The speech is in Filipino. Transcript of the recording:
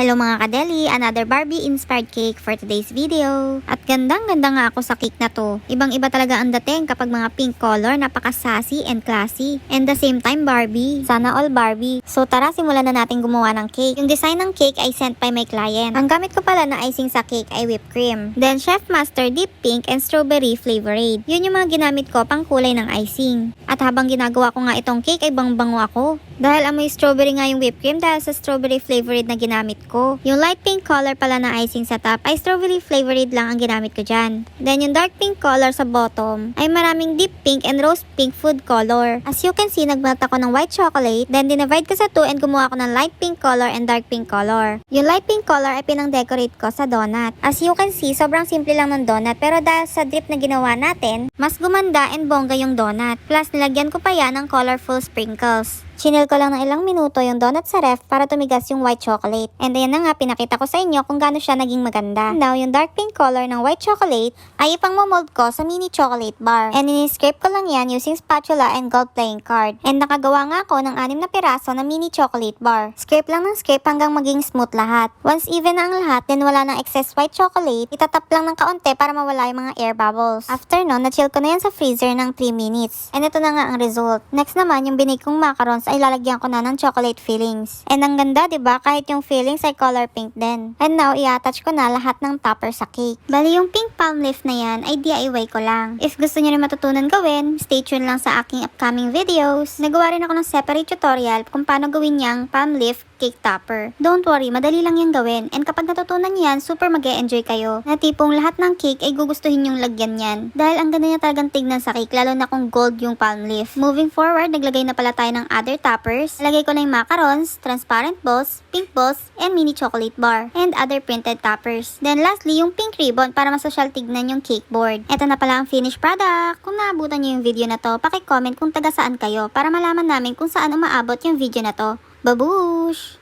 Hello mga kadeli, another Barbie inspired cake for today's video. At gandang ganda nga ako sa cake na to. Ibang iba talaga ang dating kapag mga pink color, napaka-sassy and classy. And the same time Barbie. Sana all Barbie. So tara simulan na natin gumawa ng cake. Yung design ng cake ay sent by my client. Ang gamit ko pala na icing sa cake ay whipped cream. Then Chef Master Deep Pink and Strawberry Flavorade. Yun yung mga ginamit ko pang kulay ng icing. At habang ginagawa ko nga itong cake ay bangbango ako. Dahil amoy strawberry nga yung whipped cream dahil sa strawberry flavored na ginamit ko. Yung light pink color pala na icing sa top ay strawberry flavored lang ang ginamit ko dyan. Then yung dark pink color sa bottom ay maraming deep pink and rose pink food color. As you can see, nagmelt ako ng white chocolate. Then dinivide ko sa two and gumawa ako ng light pink color and dark pink color. Yung light pink color ay pinang-decorate ko sa donut. As you can see, sobrang simple lang ng donut pero dahil sa drip na ginawa natin, mas gumanda and bongga yung donut. Plus, nilagyan ko pa yan ng colorful sprinkles. Chinil ko lang ng ilang minuto yung donut sa ref para tumigas yung white chocolate. And ayan na nga, pinakita ko sa inyo kung gaano siya naging maganda. Now, yung dark pink color ng white chocolate ay ipang mold ko sa mini chocolate bar. And ini-scrape ko lang yan using spatula and gold playing card. And nakagawa nga ako ng anim na piraso na mini chocolate bar. Scrape lang ng scrape hanggang maging smooth lahat. Once even na ang lahat, then wala ng excess white chocolate, itatap lang ng kaunti para mawala yung mga air bubbles. After nun, na-chill ko na yan sa freezer ng 3 minutes. And ito na nga ang result. Next naman, yung binig kong macarons ay lalagyan ko na ng chocolate fillings. And ang ganda, ba? Kahit yung fillings ay color pink din. And now, i-attach ko na lahat ng topper sa cake. Bali, yung pink palm leaf na yan ay DIY ko lang. If gusto niyo rin matutunan gawin, stay tuned lang sa aking upcoming videos. Nagawa rin ako ng separate tutorial kung paano gawin yung palm leaf cake topper. Don't worry, madali lang yung gawin. And kapag natutunan niyo yan, super mag enjoy kayo. Na tipong lahat ng cake ay gugustuhin yung lagyan yan. Dahil ang ganda niya talagang tignan sa cake, lalo na kung gold yung palm leaf. Moving forward, naglagay na pala tayo ng other toppers. Lagay ko na yung macarons, transparent balls, pink balls, and mini chocolate bar. And other printed toppers. Then lastly, yung pink ribbon para masosyal tignan yung cake board. Ito na pala ang finished product. Kung naabutan niyo yung video na to, paki-comment kung taga saan kayo para malaman namin kung saan umaabot yung video na to. Babush!